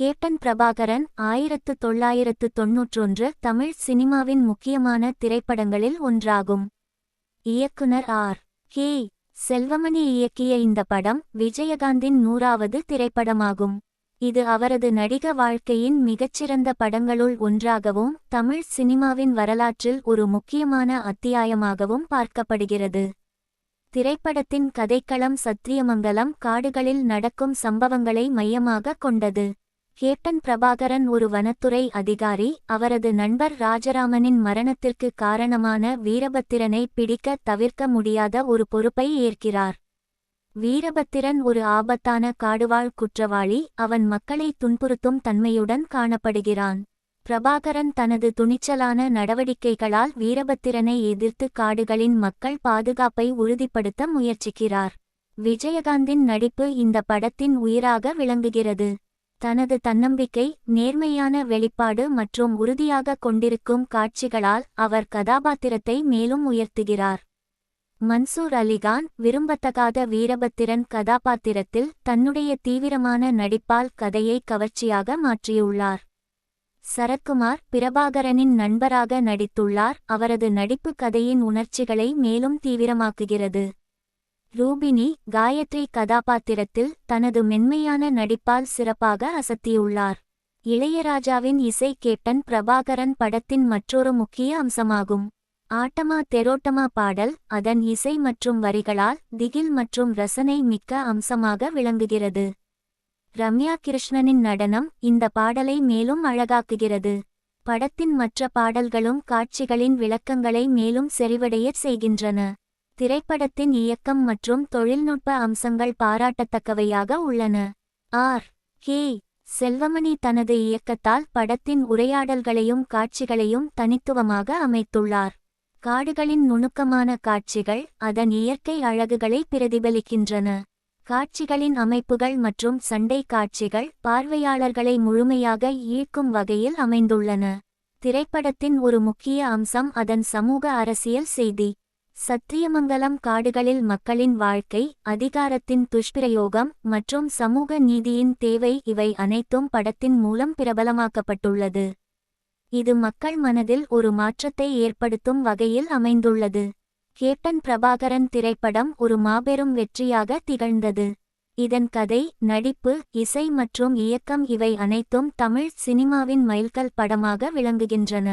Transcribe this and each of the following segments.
Captain Prabhakaran ஆயிரத்து தொள்ளாயிரத்து தொன்னூற்றொன்று தமிழ் சினிமாவின் முக்கியமான திரைப்படங்களில் ஒன்றாகும். இயக்குனர் ஆர். கே. செல்வமணி இயக்கிய இந்த படம் விஜயகாந்தின் நூறாவது திரைப்படமாகும். இது அவரது நடிக வாழ்க்கையின் மிகச்சிறந்த படங்களுள் ஒன்றாகவும் தமிழ் சினிமாவின் வரலாற்றில் ஒரு முக்கியமான அத்தியாயமாகவும் பார்க்கப்படுகிறது. திரைப்படத்தின் கதைக்களம் சத்திரியமங்கலம் காடுகளில் நடக்கும் சம்பவங்களை மையமாகக் கொண்டது. கேப்டன் பிரபாகரன் ஒரு வனத்துறை அதிகாரி. அவரது நண்பர் ராஜராமனின் மரணத்திற்கு காரணமான வீரபத்திரனை பிடிக்க தவிர்க்க முடியாத ஒரு பொறுப்பை ஏற்கிறார். வீரபத்திரன் ஒரு ஆபத்தான காடுவாழ் குற்றவாளி. அவன் மக்களை துன்புறுத்தும் தன்மையுடன் காணப்படுகிறான். பிரபாகரன் தனது துணிச்சலான நடவடிக்கைகளால் வீரபத்திரனை எதிர்த்து காடுகளின் மக்கள் பாதுகாப்பை உறுதிப்படுத்த முயற்சிக்கிறார். விஜயகாந்தின் நடிப்பு இந்த படத்தின் உயிராக விளங்குகிறது. தனது தன்னம்பிக்கை நேர்மையான வெளிப்பாடு மற்றும் உறுதியாக கொண்டிருக்கும் காட்சிகளால் அவர் கதாபாத்திரத்தை மேலும் உயர்த்துகிறார். மன்சூர் அலிகான் விரும்பத்தகாத வீரபத்திரன் கதாபாத்திரத்தில் தன்னுடைய தீவிரமான நடிப்பால் கதையை கவர்ச்சியாக மாற்றியுள்ளார். சரத்குமார் பிரபாகரனின் நண்பராக நடித்துள்ளார். அவரது நடிப்பு கதையின் உணர்ச்சிகளை மேலும் தீவிரமாக்குகிறது. ரூபினி காயத்ரி கதாபாத்திரத்தில் தனது மென்மையான நடிப்பால் சிறப்பாக அசத்தியுள்ளார். இளையராஜாவின் இசை கேப்டன் பிரபாகரன் படத்தின் மற்றொரு முக்கிய அம்சமாகும். ஆட்டமா தெரோட்டமா பாடல் அதன் இசை மற்றும் வரிகளால் திகில் மற்றும் ரசனை மிக்க அம்சமாக விளங்குகிறது. ரம்யா கிருஷ்ணனின் நடனம் இந்த பாடலை மேலும் அழகாக்குகிறது. படத்தின் மற்ற பாடல்களும் காட்சிகளின் விளக்கங்களை மேலும் செறிவடையச் செய்கின்றன. திரைப்படத்தின் இயக்கம் மற்றும் தொழில்நுட்ப அம்சங்கள் பாராட்டத்தக்கவையாக உள்ளன. ஆர். கே. செல்வமணி தனது இயக்கத்தால் படத்தின் உரையாடல்களையும் காட்சிகளையும் தனித்துவமாக அமைத்துள்ளார். காடுகளின் நுணுக்கமான காட்சிகள் அதன் இயற்கை அழகுகளை பிரதிபலிக்கின்றன. காட்சிகளின் அமைப்புகள் மற்றும் சண்டை காட்சிகள் பார்வையாளர்களை முழுமையாக ஈர்க்கும் வகையில் அமைந்துள்ளன. திரைப்படத்தின் ஒரு முக்கிய அம்சம் அதன் சமூக அரசியல் செய்தி. சத்தியமங்கலம் காடுகளில் மக்களின் வாழ்க்கை அதிகாரத்தின் துஷ்பிரயோகம் மற்றும் சமூக நீதியின் தேவை இவை அனைத்தும் படத்தின் மூலம் பிரபலமாக்கப்பட்டுள்ளது. இது மக்கள் மனதில் ஒரு மாற்றத்தை ஏற்படுத்தும் வகையில் அமைந்துள்ளது. கேப்டன் பிரபாகரன் திரைப்படம் ஒரு மாபெரும் வெற்றியாக திகழ்ந்தது. இதன் கதை நடிப்பு இசை மற்றும் இயக்கம் இவை அனைத்தும் தமிழ் சினிமாவின் மைல்கல் படமாக விளங்குகின்றன.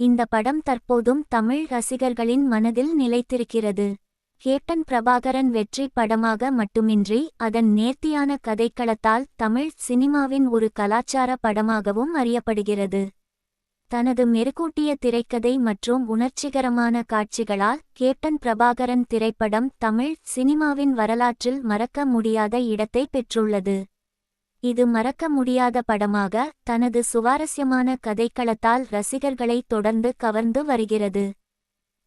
இந்த படம் தற்போதும் தமிழ் ரசிகர்களின் மனதில் நிலைத்திருக்கிறது. கேப்டன் பிரபாகரன் வெற்றி படமாக மட்டுமின்றி அதன் நேர்த்தியான கதைக்களத்தால் தமிழ் சினிமாவின் ஒரு கலாச்சார படமாகவும் அறியப்படுகிறது. தனது மெருகூட்டிய திரைக்கதை மற்றும் உணர்ச்சிகரமான காட்சிகளால் கேப்டன் பிரபாகரன் திரைப்படம் தமிழ் சினிமாவின் வரலாற்றில் மறக்க முடியாத இடத்தை பெற்றுள்ளது. இது மறக்க முடியாத படமாக தனது சுவாரஸ்யமான கதைக்களத்தால் ரசிகர்களை தொடர்ந்து கவர்ந்து வருகிறது.